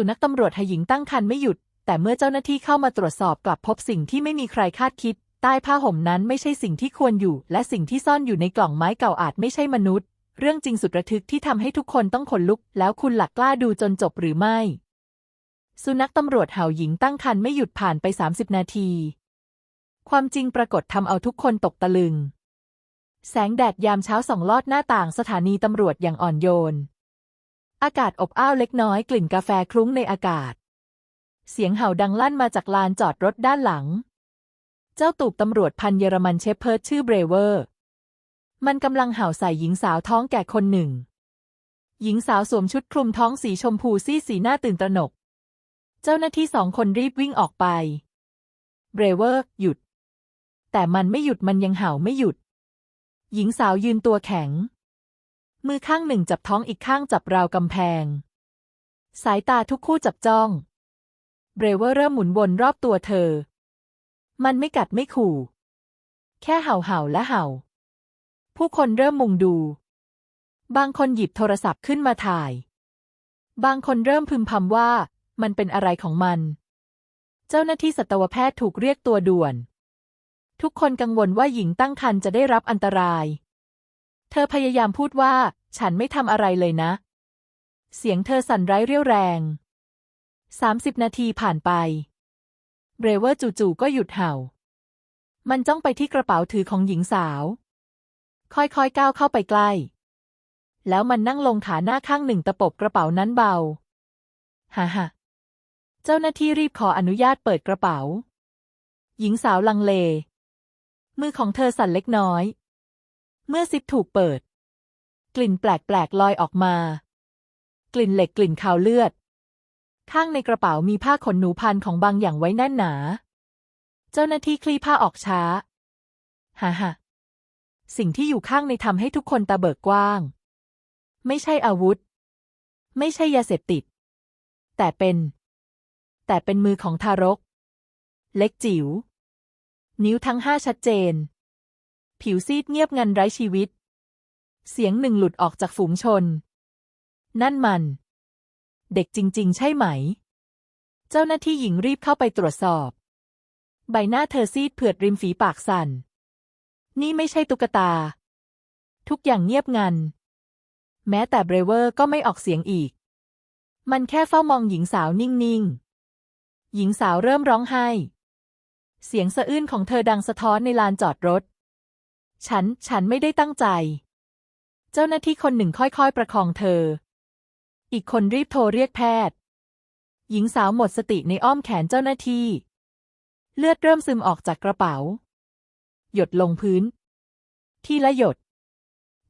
สุนัขตำรวจหญิงตั้งครรภ์ไม่หยุด แต่เมื่อเจ้าหน้าที่เข้ามาตรวจสอบกลับพบสิ่งที่ไม่มีใครคาดคิด ใต้ผ้าห่มนั้นไม่ใช่สิ่งที่ควรอยู่ และสิ่งที่ซ่อนอยู่ในกล่องไม้เก่าอาจไม่ใช่มนุษย์ เรื่องจริงสุดระทึกที่ทำให้ทุกคนต้องขนลุก แล้วคุณหลักกล้าดูจนจบหรือไม่ สุนัขตำรวจเห่าหญิงตั้งครรภ์ไม่หยุดผ่านไป 30 นาที ความจริงปรากฏทำเอาทุกคนตกตะลึง แสงแดดยามเช้าส่องลอดหน้าต่างสถานีตำรวจอย่างอ่อนโยน อากาศอบอ้าวเล็กน้อยกลิ่นกาแฟคลุ้งในอากาศ เสียงเห่าดังลั่นมาจากลานจอดรถด้านหลัง เจ้าตูบตำรวจพันเยอรมันเชฟเพิร์ดชื่อเบรเวอร์ มันกำลังเห่าใส่หญิงสาวท้องแก่คนหนึ่ง หญิงสาวสวมชุดคลุมท้องสีชมพูซีสีหน้าตื่นตระหนก เจ้าหน้าที่สองคนรีบวิ่งออกไป เบรเวอร์หยุด แต่มันไม่หยุดมันยังเห่าไม่หยุด หญิงสาวยืนตัวแข็ง มือข้างหนึ่งจับท้องอีกข้างจับราวกำแพง สายตาทุกคู่จับจ้อง เบรเวอร์เริ่มหมุนวนรอบตัวเธอ มันไม่กัดไม่ขู่ แค่เห่าเห่าและเห่า ผู้คนเริ่มมุงดู บางคนหยิบโทรศัพท์ขึ้นมาถ่าย บางคนเริ่มพึมพำว่ามันเป็นอะไรของมัน เจ้าหน้าที่สัตวแพทย์ถูกเรียกตัวด่วน ทุกคนกังวลว่าหญิงตั้งครรภ์จะได้รับอันตราย เธอพยายามพูดว่า ฉันไม่ทำอะไรเลยนะ เสียงเธอสั่นไร้เรี่ยวแรง สามสิบนาทีผ่านไป เบรเวอร์จู่ๆก็หยุดเห่า มันจ้องไปที่กระเป๋าถือของหญิงสาว ค่อยๆก้าวเข้าไปใกล้ แล้วมันนั่งลงขาหน้าข้างหนึ่งตะปบกระเป๋านั้นเบา ฮ่าฮ่าเจ้าหน้าที่รีบขออนุญาตเปิดกระเป๋า หญิงสาวลังเล มือของเธอสั่นเล็กน้อย เมื่อซิปถูกเปิด กลิ่นแปลกๆลอยออกมา กลิ่นเหล็กกลิ่นคาวเลือด ข้างในกระเป๋ามีผ้าขนหนูพันของบางอย่างไว้แน่นหนา เจ้าหน้าที่คลี่ผ้าออกช้าฮ่าฮ่าสิ่งที่อยู่ข้างในทำให้ทุกคนตาเบิกกว้าง ไม่ใช่อาวุธ ไม่ใช่ยาเสพติด แต่เป็น แต่เป็นมือของทารก เล็กจิ๋ว นิ้วทั้งห้าชัดเจน ผิวซีดเงียบงันไร้ชีวิต เสียงหนึ่งหลุดออกจากฝูงชน นั่นมัน เด็กจริง ๆ ใช่ไหม เจ้าหน้าที่หญิงรีบเข้าไปตรวจสอบ ใบหน้าเธอซีดเผือดริมฝีปากสั่น นี่ไม่ใช่ตุ๊กตา ทุกอย่างเงียบงัน แม้แต่เบรเวอร์ก็ไม่ออกเสียงอีก มันแค่เฝ้ามองหญิงสาวนิ่ง ๆ หญิงสาวเริ่มร้องไห้เสียงสะอื้นของเธอดังสะท้อนในลานจอดรถ ฉัน ฉันไม่ได้ตั้งใจ เจ้าหน้าที่คนหนึ่งค่อยๆ ประคองเธอ อีกคนรีบโทรเรียกแพทย์ หญิงสาวหมดสติในอ้อมแขนเจ้าหน้าที่ เลือดเริ่มซึมออกจากกระเป๋า หยดลงพื้น ทีละหยด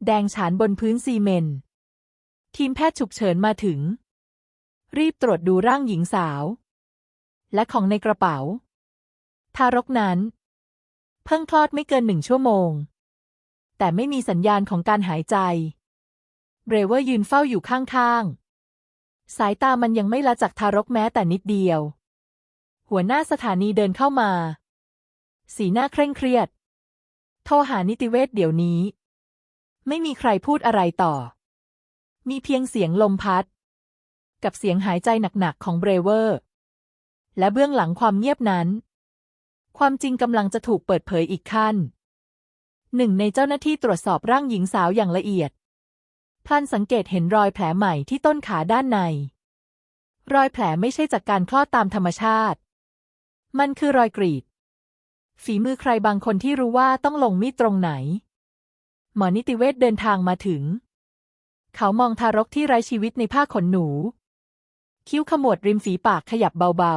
แดงฉานบนพื้นซีเมนต์ ทีมแพทย์ฉุกเฉินมาถึง รีบตรวจดูร่างหญิงสาว และของในกระเป๋า ทารกนั้น เพิ่งคลอดไม่เกินหนึ่งชั่วโมง แต่ไม่มีสัญญาณของการหายใจเบรเวอร์ยืนเฝ้าอยู่ข้างๆ สายตามันยังไม่ละจากทารกแม้แต่นิดเดียว หัวหน้าสถานีเดินเข้ามา สีหน้าเคร่งเครียด โทรหานิติเวชเดี๋ยวนี้ ไม่มีใครพูดอะไรต่อ มีเพียงเสียงลมพัด กับเสียงหายใจหนักๆของเบรเวอร์ และเบื้องหลังความเงียบนั้น ความจริงกำลังจะถูกเปิดเผยอีกขั้น หนึ่งในเจ้าหน้าที่ตรวจสอบร่างหญิงสาวอย่างละเอียดพลันสังเกตเห็นรอยแผลใหม่ที่ต้นขาด้านใน รอยแผลไม่ใช่จากการคลอดตามธรรมชาติ มันคือรอยกรีด ฝีมือใครบางคนที่รู้ว่าต้องลงมีดตรงไหน หมอนิติเวชเดินทางมาถึง เขามองทารกที่ไร้ชีวิตในผ้าขนหนู คิ้วขมวดริมฝีปากขยับเบา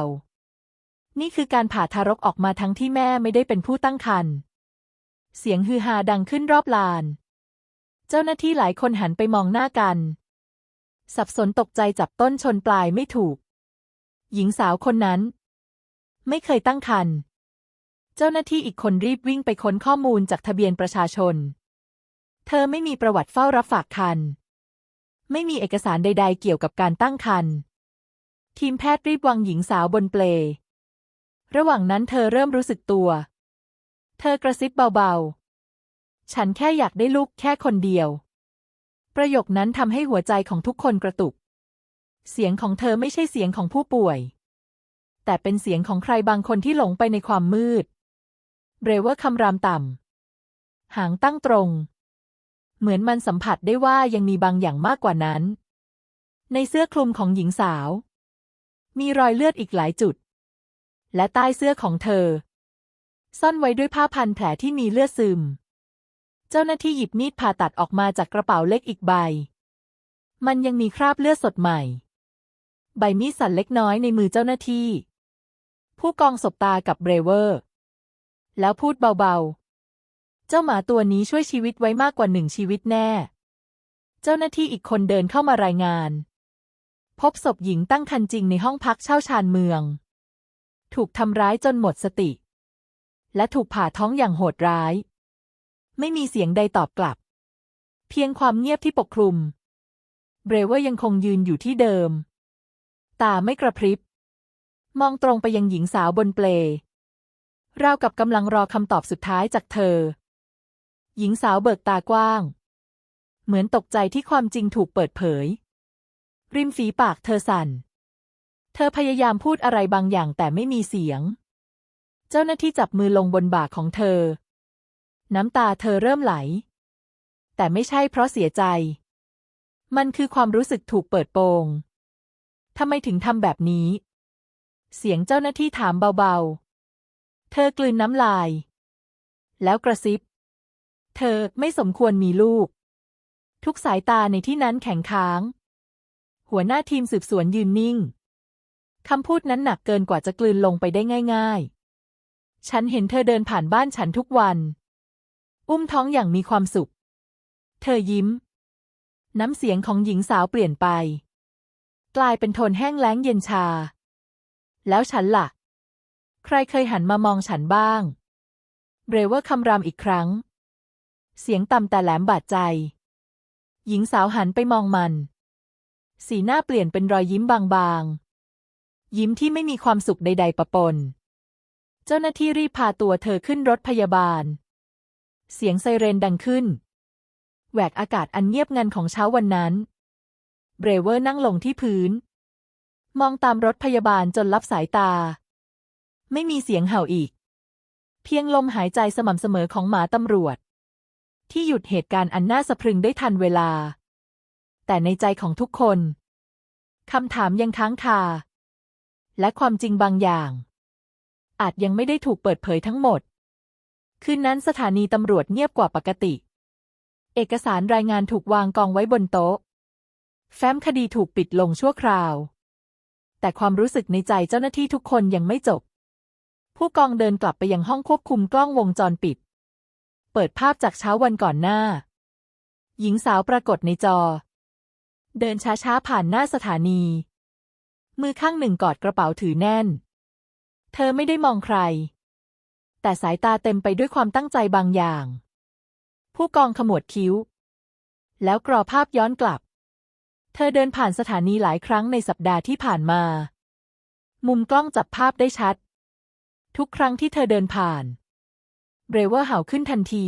ๆ นี่คือการผ่าทารกออกมาทั้งที่แม่ไม่ได้เป็นผู้ตั้งครรภ์ เสียงฮือฮาดังขึ้นรอบลาน เจ้าหน้าที่หลายคนหันไปมองหน้ากัน สับสนตกใจจับต้นชนปลายไม่ถูก หญิงสาวคนนั้น ไม่เคยตั้งครรภ์เจ้าหน้าที่อีกคนรีบวิ่งไปค้นข้อมูลจากทะเบียนประชาชน เธอไม่มีประวัติเฝ้ารับฝากครรภ์ไม่มีเอกสารใด ๆ เกี่ยวกับการตั้งครรภ์ทีมแพทย์รีบวางหญิงสาวบนเปล ระหว่างนั้นเธอเริ่มรู้สึกตัว เธอกระซิบเบาๆ ฉันแค่อยากได้ลูกแค่คนเดียว ประโยคนั้นทำให้หัวใจของทุกคนกระตุก เสียงของเธอไม่ใช่เสียงของผู้ป่วย แต่เป็นเสียงของใครบางคนที่หลงไปในความมืด เบรเวอร์คำรามต่ำ หางตั้งตรง เหมือนมันสัมผัสได้ว่ายังมีบางอย่างมากกว่านั้น ในเสื้อคลุมของหญิงสาว มีรอยเลือดอีกหลายจุดและใต้เสื้อของเธอ ซ่อนไว้ด้วยผ้าพันแผลที่มีเลือดซึม เจ้าหน้าที่หยิบมีดผ่าตัดออกมาจากกระเป๋าเล็กอีกใบ มันยังมีคราบเลือดสดใหม่ ใบมีดสั่นเล็กน้อยในมือเจ้าหน้าที่ ผู้กองสบตากับเบรเวอร์ แล้วพูดเบาๆ เจ้าหมาตัวนี้ช่วยชีวิตไว้มากกว่าหนึ่งชีวิตแน่ เจ้าหน้าที่อีกคนเดินเข้ามารายงาน พบศพหญิงตั้งครรภ์จริงในห้องพักเช่าชานเมือง ถูกทำร้ายจนหมดสติ และถูกผ่าท้องอย่างโหดร้าย ไม่มีเสียงใดตอบกลับ เพียงความเงียบที่ปกคลุม เบรเวอร์ยังคงยืนอยู่ที่เดิม ตาไม่กระพริบ มองตรงไปยังหญิงสาวบนเปลราวกับกำลังรอคำตอบสุดท้ายจากเธอ หญิงสาวเบิกตากว้าง เหมือนตกใจที่ความจริงถูกเปิดเผย ริมฝีปากเธอสั่น เธอพยายามพูดอะไรบางอย่างแต่ไม่มีเสียง เจ้าหน้าที่จับมือลงบนบ่าของเธอ น้ำตาเธอเริ่มไหล แต่ไม่ใช่เพราะเสียใจ มันคือความรู้สึกถูกเปิดโปงทำไมถึงทำแบบนี้ เสียงเจ้าหน้าที่ถามเบาๆ เธอกลืนน้ำลาย แล้วกระซิบ เธอไม่สมควรมีลูก ทุกสายตาในที่นั้นแข็งค้าง หัวหน้าทีมสืบสวนยืนนิ่งคำพูดนั้นหนักเกินกว่าจะกลืนลงไปได้ง่าย ๆ ฉันเห็นเธอเดินผ่านบ้านฉันทุกวัน อุ้มท้องอย่างมีความสุข เธอยิ้ม น้ำเสียงของหญิงสาวเปลี่ยนไป กลายเป็นโทนแห้งแล้งเย็นชา แล้วฉันล่ะ ใครเคยหันมามองฉันบ้าง เรเวอร์คำรามอีกครั้ง เสียงต่ำแต่แหลมบาดใจ หญิงสาวหันไปมองมัน สีหน้าเปลี่ยนเป็นรอยยิ้มบางๆ ยิ้มที่ไม่มีความสุขใด ๆปะปน เจ้าหน้าที่รีบพาตัวเธอขึ้นรถพยาบาล เสียงไซเรนดังขึ้น แหวกอากาศอันเงียบงันของเช้าวันนั้น เบรเวอร์นั่งลงที่พื้น มองตามรถพยาบาลจนลับสายตา ไม่มีเสียงเห่าอีก เพียงลมหายใจสม่ำเสมอของหมาตำรวจ ที่หยุดเหตุการณ์อันน่าสะพรึงได้ทันเวลา แต่ในใจของทุกคนคำถามยังค้างคา และความจริงบางอย่าง อาจยังไม่ได้ถูกเปิดเผยทั้งหมด คืนนั้นสถานีตำรวจเงียบกว่าปกติ เอกสารรายงานถูกวางกองไว้บนโต๊ะ แฟ้มคดีถูกปิดลงชั่วคราว แต่ความรู้สึกในใจเจ้าหน้าที่ทุกคนยังไม่จบ ผู้กองเดินกลับไปยังห้องควบคุมกล้องวงจรปิด เปิดภาพจากเช้าวันก่อนหน้า หญิงสาวปรากฏในจอ เดินช้าๆผ่านหน้าสถานี มือข้างหนึ่งกอดกระเป๋าถือแน่น เธอไม่ได้มองใคร แต่สายตาเต็มไปด้วยความตั้งใจบางอย่าง ผู้กองขมวดคิ้ว แล้วกรอภาพย้อนกลับ เธอเดินผ่านสถานีหลายครั้งในสัปดาห์ที่ผ่านมา มุมกล้องจับภาพได้ชัด ทุกครั้งที่เธอเดินผ่านเบรเวอร์เห่าขึ้นทันที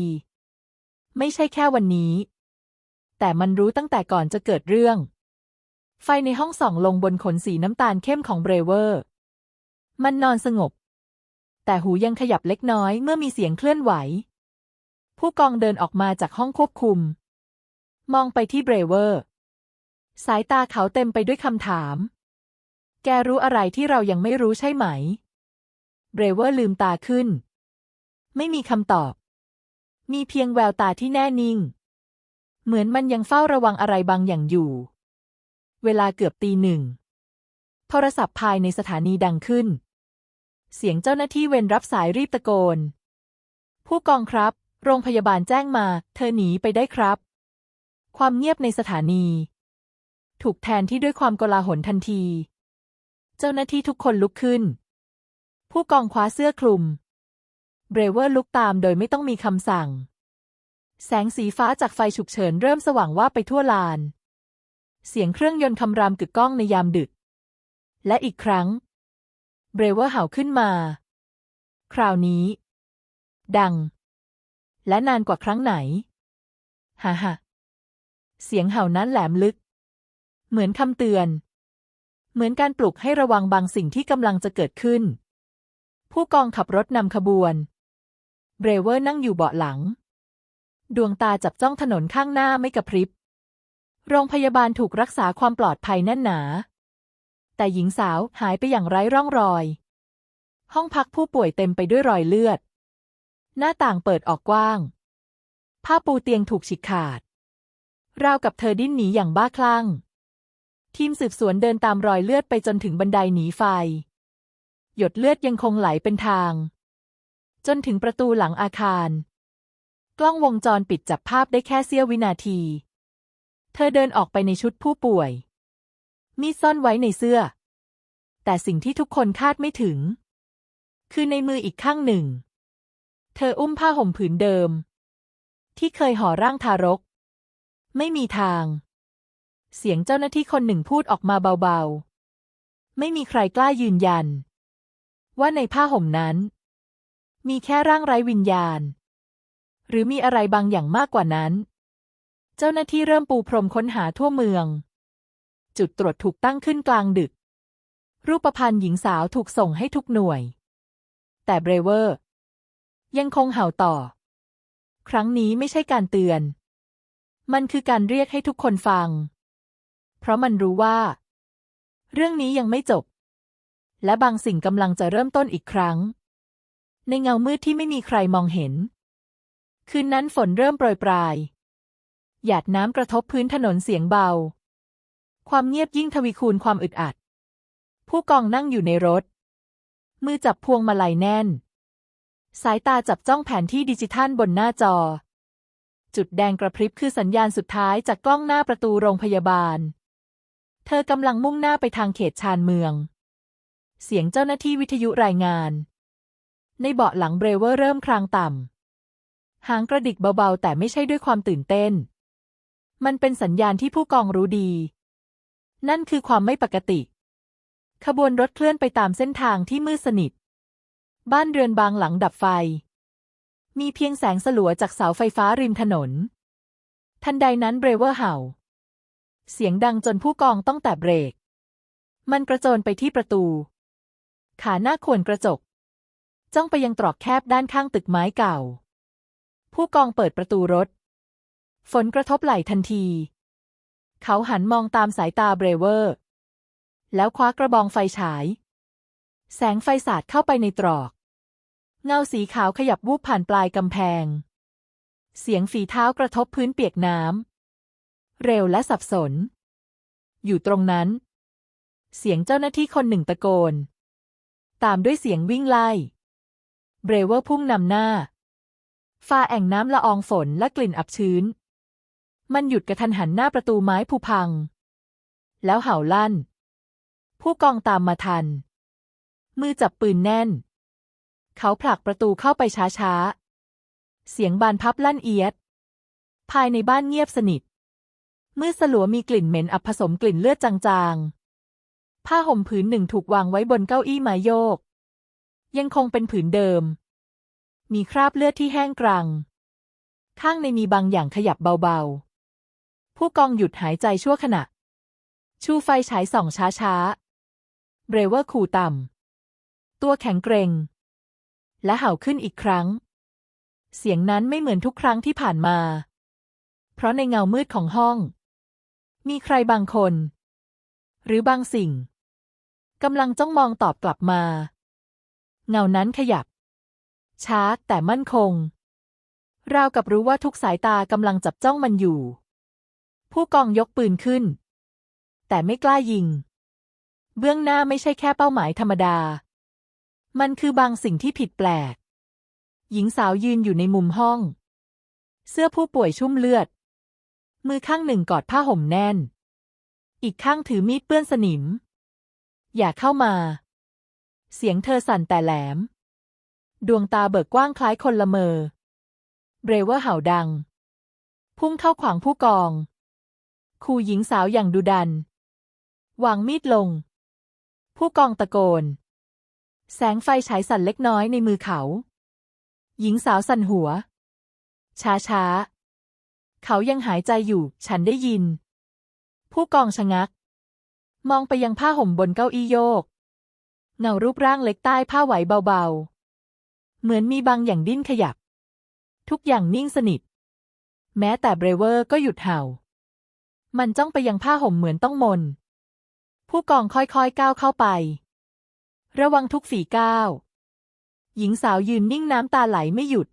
ไม่ใช่แค่วันนี้ แต่มันรู้ตั้งแต่ก่อนจะเกิดเรื่องไฟในห้องส่องลงบนขนสีน้ำตาลเข้มของเบรเวอร์ มันนอนสงบ แต่หูยังขยับเล็กน้อยเมื่อมีเสียงเคลื่อนไหว ผู้กองเดินออกมาจากห้องควบคุม มองไปที่เบรเวอร์ สายตาเขาเต็มไปด้วยคำถาม แกรู้อะไรที่เรายังไม่รู้ใช่ไหม เบรเวอร์ลืมตาขึ้น ไม่มีคำตอบ มีเพียงแววตาที่แน่นิ่ง เหมือนมันยังเฝ้าระวังอะไรบางอย่างอยู่ เวลาเกือบตีหนึ่งโทรศัพท์ภายในสถานีดังขึ้น เสียงเจ้าหน้าที่เวรรับสายรีบตะโกน ผู้กองครับ โรงพยาบาลแจ้งมา เธอหนีไปได้ครับ ความเงียบในสถานี ถูกแทนที่ด้วยความโกลาหลทันที เจ้าหน้าที่ทุกคนลุกขึ้น ผู้กองคว้าเสื้อคลุม เบรเวอร์ลุกตามโดยไม่ต้องมีคำสั่ง แสงสีฟ้าจากไฟฉุกเฉินเริ่มสว่างว่าไปทั่วลาน เสียงเครื่องยนต์คำรามกึกก้องในยามดึก และอีกครั้ง เบรเวอร์เห่าขึ้นมา คราวนี้ ดัง และนานกว่าครั้งไหนฮ่าฮ่าเสียงเห่านั้นแหลมลึก เหมือนคำเตือน เหมือนการปลุกให้ระวังบางสิ่งที่กำลังจะเกิดขึ้น ผู้กองขับรถนำขบวนเบรเวอร์นั่งอยู่เบาะหลัง ดวงตาจับจ้องถนนข้างหน้าไม่กระพริบ โรงพยาบาลถูกรักษาความปลอดภัยแน่นหนา แต่หญิงสาวหายไปอย่างไร้ร่องรอย ห้องพักผู้ป่วยเต็มไปด้วยรอยเลือด หน้าต่างเปิดออกกว้าง ผ้าปูเตียงถูกฉีกขาด ราวกับเธอดิ้นหนีอย่างบ้าคลั่ง ทีมสืบสวนเดินตามรอยเลือดไปจนถึงบันไดหนีไฟ หยดเลือดยังคงไหลเป็นทาง จนถึงประตูหลังอาคาร กล้องวงจรปิดจับภาพได้แค่เสี้ยววินาที เธอเดินออกไปในชุดผู้ป่วย มีดซ่อนไว้ในเสื้อ แต่สิ่งที่ทุกคนคาดไม่ถึง คือในมืออีกข้างหนึ่ง เธออุ้มผ้าห่มผืนเดิม ที่เคยห่อร่างทารก ไม่มีทาง เสียงเจ้าหน้าที่คนหนึ่งพูดออกมาเบาๆ ไม่มีใครกล้ายืนยัน ว่าในผ้าห่มนั้น มีแค่ร่างไร้วิญญาณ หรือมีอะไรบางอย่างมากกว่านั้น เจ้าหน้าที่เริ่มปูพรมค้นหาทั่วเมือง จุดตรวจถูกตั้งขึ้นกลางดึก รูปพรรณหญิงสาวถูกส่งให้ทุกหน่วย แต่เบรเวอร์ ยังคงเห่าต่อ ครั้งนี้ไม่ใช่การเตือน มันคือการเรียกให้ทุกคนฟัง เพราะมันรู้ว่า เรื่องนี้ยังไม่จบ และบางสิ่งกำลังจะเริ่มต้นอีกครั้ง ในเงามืดที่ไม่มีใครมองเห็น คืนนั้นฝนเริ่มโปรยปลายหยาดน้ำกระทบพื้นถนนเสียงเบา ความเงียบยิ่งทวีคูณความอึดอัด ผู้กองนั่งอยู่ในรถ มือจับพวงมาลัยแน่น สายตาจับจ้องแผนที่ดิจิทัลบนหน้าจอ จุดแดงกระพริบคือสัญญาณสุดท้ายจากกล้องหน้าประตูโรงพยาบาล เธอกำลังมุ่งหน้าไปทางเขตชานเมือง เสียงเจ้าหน้าที่วิทยุรายงาน ในเบาะหลังเบรเวอร์เริ่มคลางต่ำหางกระดิกเบาๆ แต่ไม่ใช่ด้วยความตื่นเต้น มันเป็นสัญญาณที่ผู้กองรู้ดี นั่นคือความไม่ปกติ ขบวนรถเคลื่อนไปตามเส้นทางที่มืดสนิท บ้านเรือนบางหลังดับไฟ มีเพียงแสงสลัวจากเสาไฟฟ้าริมถนน ทันใดนั้นเบรเวอร์เห่า เสียงดังจนผู้กองต้องแตะเบรก มันกระโจนไปที่ประตู ขาหน้าขวนกระจก จ้องไปยังตรอกแคบด้านข้างตึกไม้เก่า ผู้กองเปิดประตูรถ ฝนกระทบไหล่ทันที เขาหันมองตามสายตาเบรเวอร์ แล้วคว้ากระบองไฟฉาย แสงไฟสาดเข้าไปในตรอก เงาสีขาวขยับวูบผ่านปลายกำแพง เสียงฝีเท้ากระทบพื้นเปียกน้ำ เร็วและสับสน อยู่ตรงนั้น เสียงเจ้าหน้าที่คนหนึ่งตะโกน ตามด้วยเสียงวิ่งไล่ เบรเวอร์พุ่งนำหน้าฟ้าแอ่งน้ำละอองฝนและกลิ่นอับชื้น มันหยุดกระทันหันหน้าประตูไม้ผุพัง แล้วเห่าลั่น ผู้กองตามมาทัน มือจับปืนแน่น เขาผลักประตูเข้าไปช้าๆ เสียงบานพับลั่นเอียด ภายในบ้านเงียบสนิทมืดสลัวมีกลิ่นเหม็นอับผสมกลิ่นเลือดจางๆ ผ้าห่มผืนหนึ่งถูกวางไว้บนเก้าอี้ไม้โยก ยังคงเป็นผืนเดิม มีคราบเลือดที่แห้งกรัง ข้างในมีบางอย่างขยับเบาๆ ผู้กองหยุดหายใจชั่วขณะ ชูไฟฉายส่องช้าๆ เบรเวอร์ขู่ต่ำ ตัวแข็งเกรง และเห่าขึ้นอีกครั้ง เสียงนั้นไม่เหมือนทุกครั้งที่ผ่านมา เพราะในเงามืดของห้อง มีใครบางคน หรือบางสิ่งกำลังจ้องมองตอบกลับมา เงานั้นขยับ ช้าแต่มั่นคง ราวกับรู้ว่าทุกสายตากำลังจับจ้องมันอยู่ ผู้กองยกปืนขึ้น แต่ไม่กล้ายิง เบื้องหน้าไม่ใช่แค่เป้าหมายธรรมดา มันคือบางสิ่งที่ผิดแปลก หญิงสาวยืนอยู่ในมุมห้อง เสื้อผู้ป่วยชุ่มเลือด มือข้างหนึ่งกอดผ้าห่มแน่น อีกข้างถือมีดเปื้อนสนิม อย่าเข้ามา เสียงเธอสั่นแต่แหลม ดวงตาเบิกกว้างคล้ายคนละเมอ เบรเวอร์เห่าดัง พุ่งเข้าขวางผู้กอง คูหญิงสาวอย่างดุดัน วางมีดลง ผู้กองตะโกน แสงไฟฉายสั่นเล็กน้อยในมือเขา หญิงสาวสั่นหัว ช้าช้าๆเขายังหายใจอยู่ ฉันได้ยิน ผู้กองชะงัก มองไปยังผ้าห่มบนเก้าอี้โยก เงารูปร่างเล็กใต้ผ้าไหวเบาๆ เหมือนมีบางอย่างดิ้นขยับ ทุกอย่างนิ่งสนิท แม้แต่เบรเวอร์ก็หยุดเห่า มันจ้องไปยังผ้าห่มเหมือนต้องมน ผู้กองค่อยๆก้าวเข้าไป ระวังทุกฝีก้าว หญิงสาวยืนนิ่งน้ำตาไหลไม่หยุด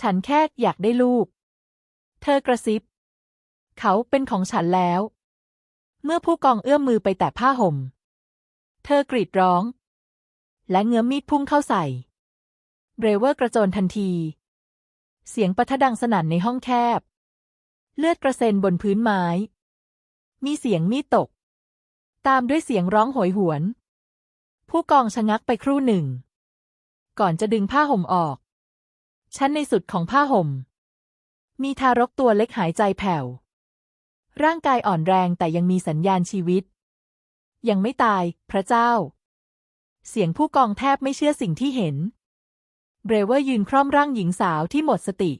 ฉันแค่อยากได้ลูก เธอกระซิบ เขาเป็นของฉันแล้ว เมื่อผู้กองเอื้อมมือไปแตะผ้าห่ม เธอกรีดร้อง และเงื้อมมีดพุ่งเข้าใส่ เบรเวอร์กระโจนทันที เสียงปะทะดังสนั่นในห้องแคบ เลือดกระเซ็นบนพื้นไม้ มีเสียงมีดตก ตามด้วยเสียงร้องโหยหวน ผู้กองชะงักไปครู่หนึ่ง ก่อนจะดึงผ้าห่มออก ชั้นในสุดของผ้าห่ม มีทารกตัวเล็กหายใจแผ่ว ร่างกายอ่อนแรงแต่ยังมีสัญญาณชีวิต ยังไม่ตาย พระเจ้า เสียงผู้กองแทบไม่เชื่อสิ่งที่เห็น เบรเวอร์ยืนคร่อมร่างหญิงสาวที่หมดสติ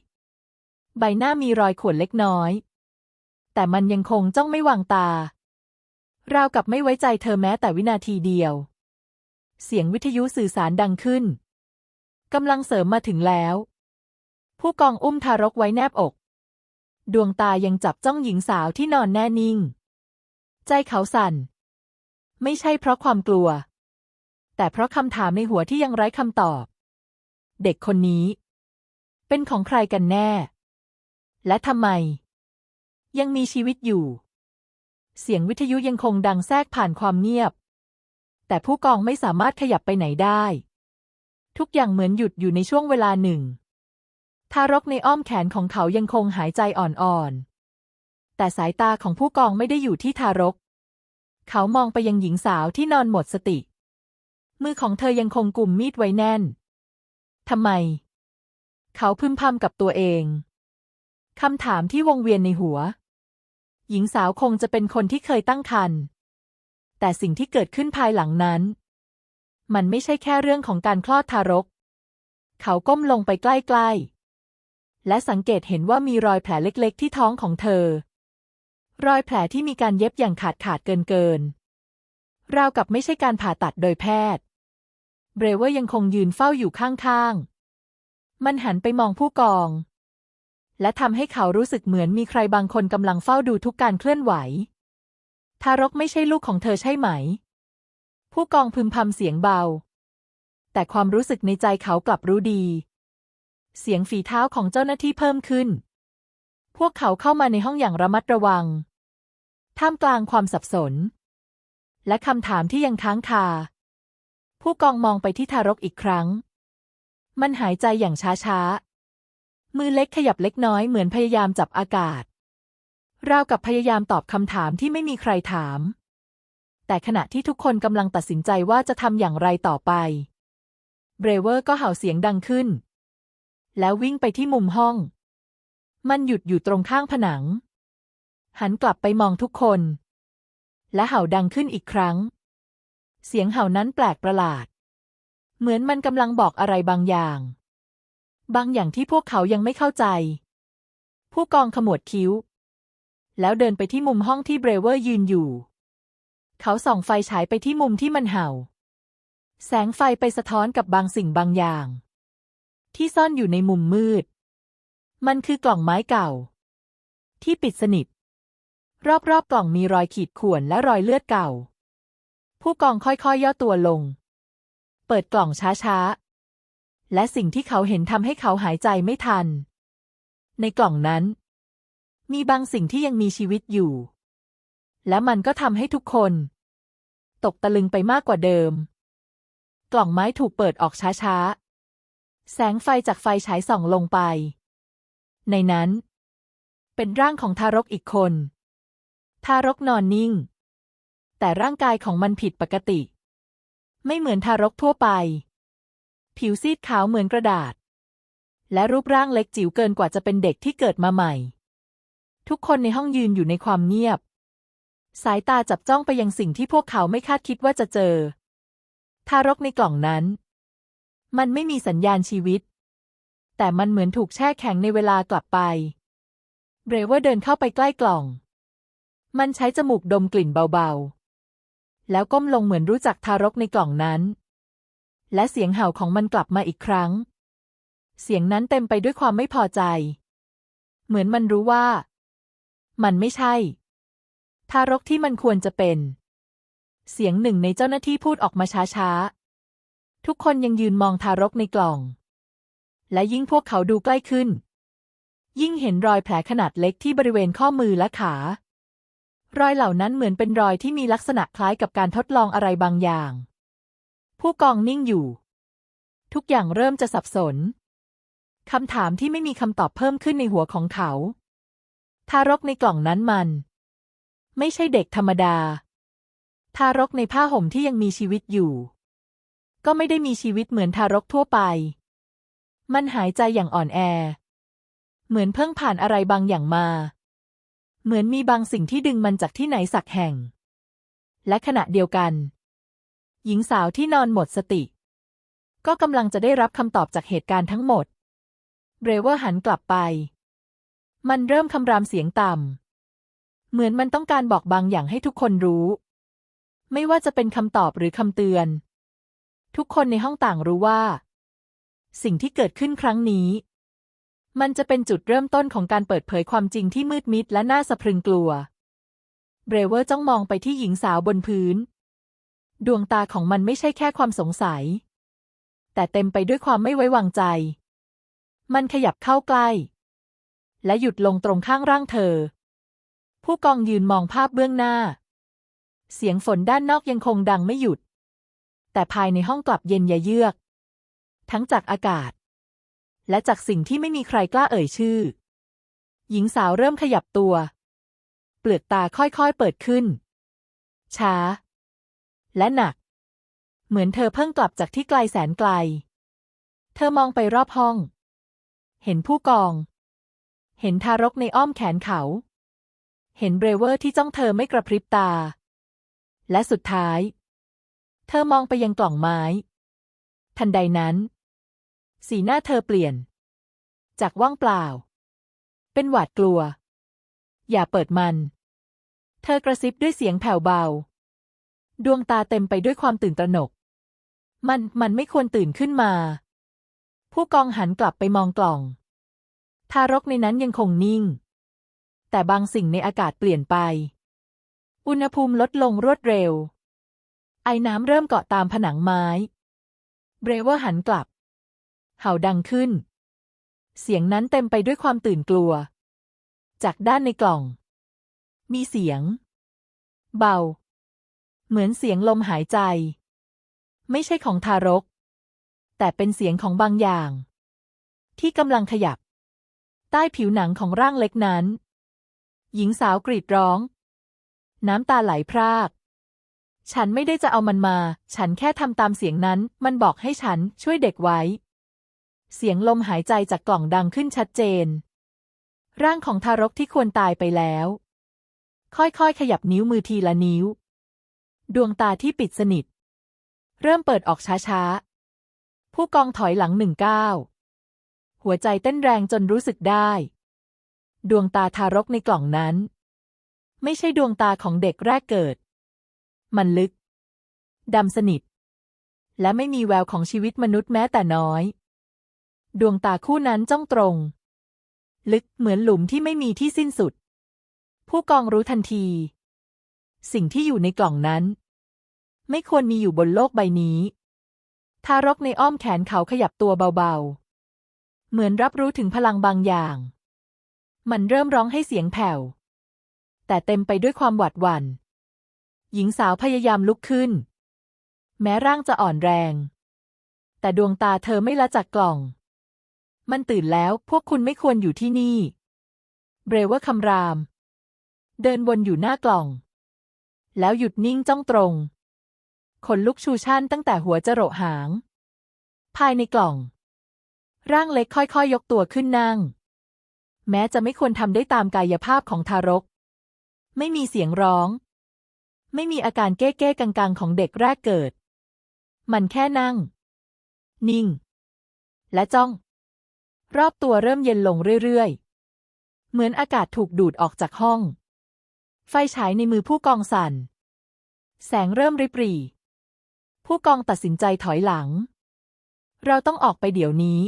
ใบหน้ามีรอยข่วนเล็กน้อย แต่มันยังคงจ้องไม่วางตา ราวกับไม่ไว้ใจเธอแม้แต่วินาทีเดียว เสียงวิทยุสื่อสารดังขึ้นกำลังเสริมมาถึงแล้ว ผู้กองอุ้มทารกไว้แนบอก ดวงตายังจับจ้องหญิงสาวที่นอนแน่นิ่ง ใจเขาสั่น ไม่ใช่เพราะความกลัว แต่เพราะคำถามในหัวที่ยังไร้คำตอบ เด็กคนนี้ เป็นของใครกันแน่ และทำไม ยังมีชีวิตอยู่ เสียงวิทยุยังคงดังแทรกผ่านความเงียบ แต่ผู้กองไม่สามารถขยับไปไหนได้ ทุกอย่างเหมือนหยุดอยู่ในช่วงเวลาหนึ่ง ทารกในอ้อมแขนของเขายังคงหายใจอ่อนๆ แต่สายตาของผู้กองไม่ได้อยู่ที่ทารก เขามองไปยังหญิงสาวที่นอนหมดสติ มือของเธอยังคงกุมมีดไว้แน่นทำไม เขาพึมพำกับตัวเอง คำถามที่วงเวียนในหัว หญิงสาวคงจะเป็นคนที่เคยตั้งครรภ์แต่สิ่งที่เกิดขึ้นภายหลังนั้น มันไม่ใช่แค่เรื่องของการคลอดทารก เขาก้มลงไปใกล้ๆ และสังเกตเห็นว่ามีรอยแผลเล็กๆ ที่ท้องของเธอ รอยแผลที่มีการเย็บอย่างขาดขาดเกินเกินๆราวกับไม่ใช่การผ่าตัดโดยแพทย์ เบรเวอร์ยังคงยืนเฝ้าอยู่ข้างๆ มันหันไปมองผู้กอง และทำให้เขารู้สึกเหมือนมีใครบางคนกำลังเฝ้าดูทุกการเคลื่อนไหว ทารกไม่ใช่ลูกของเธอใช่ไหม ผู้กองพึมพำเสียงเบา แต่ความรู้สึกในใจเขากลับรู้ดี เสียงฝีเท้าของเจ้าหน้าที่เพิ่มขึ้น พวกเขาเข้ามาในห้องอย่างระมัดระวัง ท่ามกลางความสับสน และคำถามที่ยังค้างคา ผู้กองมองไปที่ทารกอีกครั้ง มันหายใจอย่างช้าๆ มือเล็กขยับเล็กน้อยเหมือนพยายามจับอากาศ ราวกับพยายามตอบคำถามที่ไม่มีใครถาม แต่ขณะที่ทุกคนกำลังตัดสินใจว่าจะทำอย่างไรต่อไป เบรเวอร์ก็เห่าเสียงดังขึ้น แล้ววิ่งไปที่มุมห้อง มันหยุดอยู่ตรงข้างผนัง หันกลับไปมองทุกคน และเห่าดังขึ้นอีกครั้ง เสียงเห่านั้นแปลกประหลาด เหมือนมันกำลังบอกอะไรบางอย่าง บางอย่างที่พวกเขายังไม่เข้าใจ ผู้กองขมวดคิ้ว แล้วเดินไปที่มุมห้องที่เบรเวอร์ยืนอยู่ เขาส่องไฟฉายไปที่มุมที่มันเห่า แสงไฟไปสะท้อนกับบางสิ่งบางอย่าง ที่ซ่อนอยู่ในมุมมืด มันคือกล่องไม้เก่า ที่ปิดสนิท รอบๆกล่องมีรอยขีดข่วนและรอยเลือดเก่า ผู้กองค่อยๆย่อตัวลง เปิดกล่องช้าๆ และสิ่งที่เขาเห็นทำให้เขาหายใจไม่ทัน ในกล่องนั้น มีบางสิ่งที่ยังมีชีวิตอยู่ และมันก็ทำให้ทุกคน ตกตะลึงไปมากกว่าเดิม กล่องไม้ถูกเปิดออกช้าๆ แสงไฟจากไฟฉายส่องลงไป ในนั้น เป็นร่างของทารกอีกคน ทารกนอนนิ่ง แต่ร่างกายของมันผิดปกติ ไม่เหมือนทารกทั่วไป ผิวซีดขาวเหมือนกระดาษ และรูปร่างเล็กจิ๋วเกินกว่าจะเป็นเด็กที่เกิดมาใหม่ ทุกคนในห้องยืนอยู่ในความเงียบ สายตาจับจ้องไปยังสิ่งที่พวกเขาไม่คาดคิดว่าจะเจอ ทารกในกล่องนั้น มันไม่มีสัญญาณชีวิต แต่มันเหมือนถูกแช่แข็งในเวลากลับไปเบรเวอร์เดินเข้าไปใกล้กล่อง มันใช้จมูกดมกลิ่นเบาๆ แล้วก้มลงเหมือนรู้จักทารกในกล่องนั้น และเสียงเห่าของมันกลับมาอีกครั้ง เสียงนั้นเต็มไปด้วยความไม่พอใจ เหมือนมันรู้ว่า มันไม่ใช่ ทารกที่มันควรจะเป็น เสียงหนึ่งในเจ้าหน้าที่พูดออกมาช้าๆ ทุกคนยังยืนมองทารกในกล่อง และยิ่งพวกเขาดูใกล้ขึ้น ยิ่งเห็นรอยแผลขนาดเล็กที่บริเวณข้อมือและขารอยเหล่านั้นเหมือนเป็นรอยที่มีลักษณะคล้ายกับการทดลองอะไรบางอย่าง ผู้กองนิ่งอยู่ ทุกอย่างเริ่มจะสับสน คำถามที่ไม่มีคำตอบเพิ่มขึ้นในหัวของเขา ทารกในกล่องนั้นมัน ไม่ใช่เด็กธรรมดา ทารกในผ้าห่มที่ยังมีชีวิตอยู่ ก็ไม่ได้มีชีวิตเหมือนทารกทั่วไป มันหายใจอย่างอ่อนแอ เหมือนเพิ่งผ่านอะไรบางอย่างมา เหมือนมีบางสิ่งที่ดึงมันจากที่ไหนสักแห่ง และขณะเดียวกัน หญิงสาวที่นอนหมดสติ ก็กำลังจะได้รับคำตอบจากเหตุการณ์ทั้งหมด เบรเวอร์หันกลับไป มันเริ่มคำรามเสียงต่ำ เหมือนมันต้องการบอกบางอย่างให้ทุกคนรู้ ไม่ว่าจะเป็นคำตอบหรือคำเตือน ทุกคนในห้องต่างรู้ว่า สิ่งที่เกิดขึ้นครั้งนี้ มันจะเป็นจุดเริ่มต้นของการเปิดเผยความจริงที่มืดมิดและน่าสะพรึงกลัว เบรเวอร์จ้องมองไปที่หญิงสาวบนพื้น ดวงตาของมันไม่ใช่แค่ความสงสัย แต่เต็มไปด้วยความไม่ไว้วางใจ มันขยับเข้าใกล้ และหยุดลงตรงข้างร่างเธอ ผู้กองยืนมองภาพเบื้องหน้า เสียงฝนด้านนอกยังคงดังไม่หยุด แต่ภายในห้องกลับเย็นยะเยือก ทั้งจากอากาศ และจากสิ่งที่ไม่มีใครกล้าเอ่ยชื่อ หญิงสาวเริ่มขยับตัว เปลือกตาค่อยๆเปิดขึ้น ช้า และหนัก เหมือนเธอเพิ่งกลับจากที่ไกลแสนไกล เธอมองไปรอบห้อง เห็นผู้กอง เห็นทารกในอ้อมแขนเขา เห็นเบรเวอร์ที่จ้องเธอไม่กระพริบตา และสุดท้าย เธอมองไปยังกล่องไม้ ทันใดนั้น สีหน้าเธอเปลี่ยน จากว่างเปล่า เป็นหวาดกลัว อย่าเปิดมัน เธอกระซิบด้วยเสียงแผ่วเบา ดวงตาเต็มไปด้วยความตื่นตระหนก มัน มันไม่ควรตื่นขึ้นมา ผู้กองหันกลับไปมองกล่อง ทารกในนั้นยังคงนิ่ง แต่บางสิ่งในอากาศเปลี่ยนไป อุณหภูมิลดลงรวดเร็ว ไอ้น้ำเริ่มเกาะตามผนังไม้ เบรเวอร์หันกลับ เห่าดังขึ้น เสียงนั้นเต็มไปด้วยความตื่นกลัว จากด้านในกล่อง มีเสียง เบา เหมือนเสียงลมหายใจ ไม่ใช่ของทารก แต่เป็นเสียงของบางอย่าง ที่กำลังขยับ ใต้ผิวหนังของร่างเล็กนั้น หญิงสาวกรีดร้อง น้ำตาไหลพราก ฉันไม่ได้จะเอามันมา ฉันแค่ทำตามเสียงนั้น มันบอกให้ฉันช่วยเด็กไว้ เสียงลมหายใจจากกล่องดังขึ้นชัดเจน ร่างของทารกที่ควรตายไปแล้ว ค่อยๆ ขยับนิ้วมือทีละนิ้ว ดวงตาที่ปิดสนิท เริ่มเปิดออกช้าๆ ผู้กองถอยหลังหนึ่งก้าวหัวใจเต้นแรงจนรู้สึกได้ ดวงตาทารกในกล่องนั้น ไม่ใช่ดวงตาของเด็กแรกเกิด มันลึก ดำสนิท และไม่มีแววของชีวิตมนุษย์แม้แต่น้อย ดวงตาคู่นั้นจ้องตรง ลึกเหมือนหลุมที่ไม่มีที่สิ้นสุด ผู้กองรู้ทันที สิ่งที่อยู่ในกล่องนั้น ไม่ควรมีอยู่บนโลกใบนี้ ทารกในอ้อมแขนเขาขยับตัวเบาๆ เหมือนรับรู้ถึงพลังบางอย่าง มันเริ่มร้องให้เสียงแผ่ว แต่เต็มไปด้วยความหวาดหวัน่น หญิงสาวพยายามลุกขึ้น แม้ร่างจะอ่อนแรง แต่ดวงตาเธอไม่ละจากกล่อง มันตื่นแล้วพวกคุณไม่ควรอยู่ที่นี่ เบรเวอร์คำราม เดินวนอยู่หน้ากล่อง แล้วหยุดนิ่งจ้องตรง ขนลุกชูชั่นตั้งแต่หัวจรดหาง ภายในกล่อง ร่างเล็กค่อยๆยยกตัวขึ้นนั่ง แม้จะไม่ควรทำได้ตามกายภาพของทารก ไม่มีเสียงร้อง ไม่มีอาการเก้เก้กังๆ ของเด็กแรกเกิด มันแค่นั่ง นิ่ง และจ้อง รอบตัวเริ่มเย็นลงเรื่อยๆ เหมือนอากาศถูกดูดออกจากห้อง ไฟฉายในมือผู้กองสั่น แสงเริ่มริบหรี่ ผู้กองตัดสินใจถอยหลัง เราต้องออกไปเดี๋ยวนี้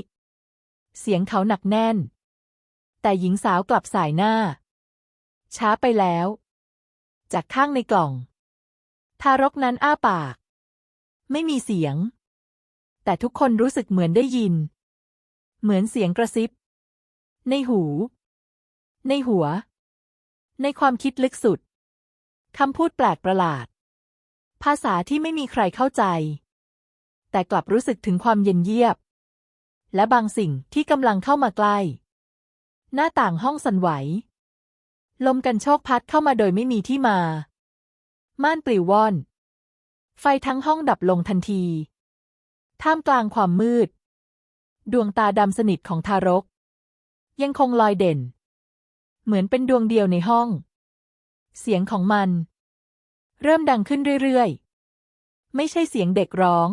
เสียงเขาหนักแน่น แต่หญิงสาวกลับสายหน้า ช้าไปแล้ว จากข้างในกล่อง ทารกนั้นอ้าปาก ไม่มีเสียง แต่ทุกคนรู้สึกเหมือนได้ยิน เหมือนเสียงกระซิบ ในหู ในหัว ในความคิดลึกสุด คำพูดแปลกประหลาด ภาษาที่ไม่มีใครเข้าใจ แต่กลับรู้สึกถึงความเย็นเยียบ และบางสิ่งที่กำลังเข้ามาใกล้ หน้าต่างห้องสั่นไหว ลมกันโชกพัดเข้ามาโดยไม่มีที่มา ม่านปลิวว่อน ไฟทั้งห้องดับลงทันที ท่ามกลางความมืด ดวงตาดำสนิทของทารก ยังคงลอยเด่น เหมือนเป็นดวงเดียวในห้อง เสียงของมัน เริ่มดังขึ้นเรื่อยๆ ไม่ใช่เสียงเด็กร้อง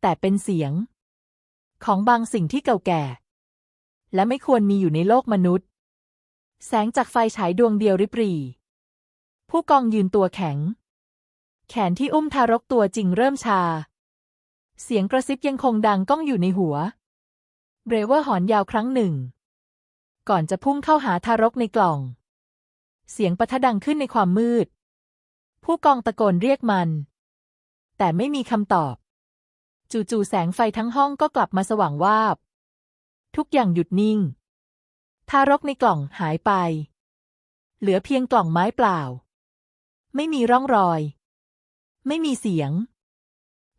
แต่เป็นเสียง ของบางสิ่งที่เก่าแก่ และไม่ควรมีอยู่ในโลกมนุษย์ แสงจากไฟฉายดวงเดียวริบรีผู้กองยืนตัวแข็ง แขนที่อุ้มทารกตัวจริงเริ่มชา เสียงกระซิบยังคงดังก้องอยู่ในหัว เบรเวอร์หอนยาวครั้งหนึ่ง ก่อนจะพุ่งเข้าหาทารกในกล่อง เสียงปะทะดังขึ้นในความมืด ผู้กองตะโกนเรียกมัน แต่ไม่มีคำตอบ จู่ๆแสงไฟทั้งห้องก็กลับมาสว่างวาบ ทุกอย่างหยุดนิ่ง ทารกในกล่องหายไป เหลือเพียงกล่องไม้เปล่า ไม่มีร่องรอย ไม่มีเสียง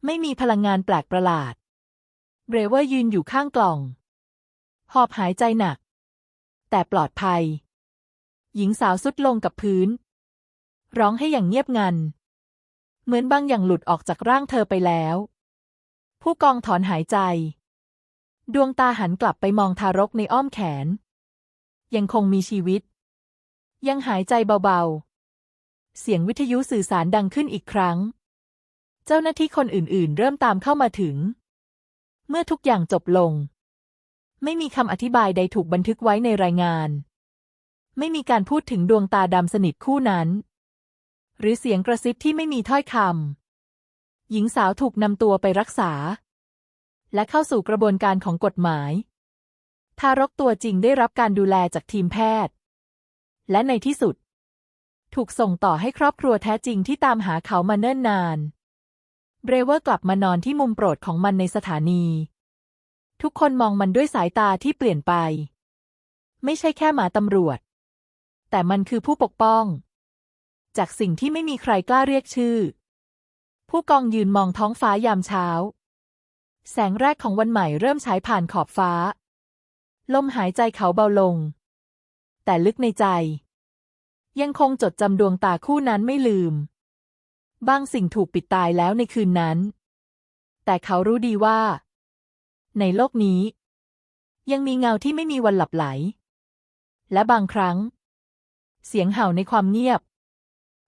ไม่มีพลังงานแปลกประหลาดเบรเวอร์ยืนอยู่ข้างกล่อง หอบหายใจหนัก แต่ปลอดภัย หญิงสาวสุดลงกับพื้น ร้องให้อย่างเงียบงัน เหมือนบางอย่างหลุดออกจากร่างเธอไปแล้ว ผู้กองถอนหายใจ ดวงตาหันกลับไปมองทารกในอ้อมแขน ยังคงมีชีวิต ยังหายใจเบาๆ เสียงวิทยุสื่อสารดังขึ้นอีกครั้ง เจ้าหน้าที่คนอื่นๆ เริ่มตามเข้ามาถึง เมื่อทุกอย่างจบลง ไม่มีคำอธิบายใดถูกบันทึกไว้ในรายงาน ไม่มีการพูดถึงดวงตาดำสนิทคู่นั้น หรือเสียงกระซิบที่ไม่มีถ้อยคำหญิงสาวถูกนำตัวไปรักษา และเข้าสู่กระบวนการของกฎหมาย ทารกตัวจริงได้รับการดูแลจากทีมแพทย์ และในที่สุด ถูกส่งต่อให้ครอบครัวแท้จริงที่ตามหาเขามาเนิ่นนาน เบรเวอร์กลับมานอนที่มุมโปรดของมันในสถานี ทุกคนมองมันด้วยสายตาที่เปลี่ยนไป ไม่ใช่แค่หมาตำรวจ แต่มันคือผู้ปกป้อง จากสิ่งที่ไม่มีใครกล้าเรียกชื่อ ผู้กองยืนมองท้องฟ้ายามเช้า แสงแรกของวันใหม่เริ่มฉายผ่านขอบฟ้า ลมหายใจเขาเบาลง แต่ลึกในใจ ยังคงจดจำดวงตาคู่นั้นไม่ลืม บางสิ่งถูกปิดตายแล้วในคืนนั้น แต่เขารู้ดีว่า ในโลกนี้ ยังมีเงาที่ไม่มีวันหลับไหล และบางครั้ง เสียงเห่าในความเงียบ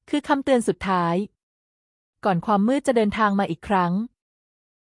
คือคำเตือนสุดท้าย ก่อนความมืดจะเดินทางมาอีกครั้ง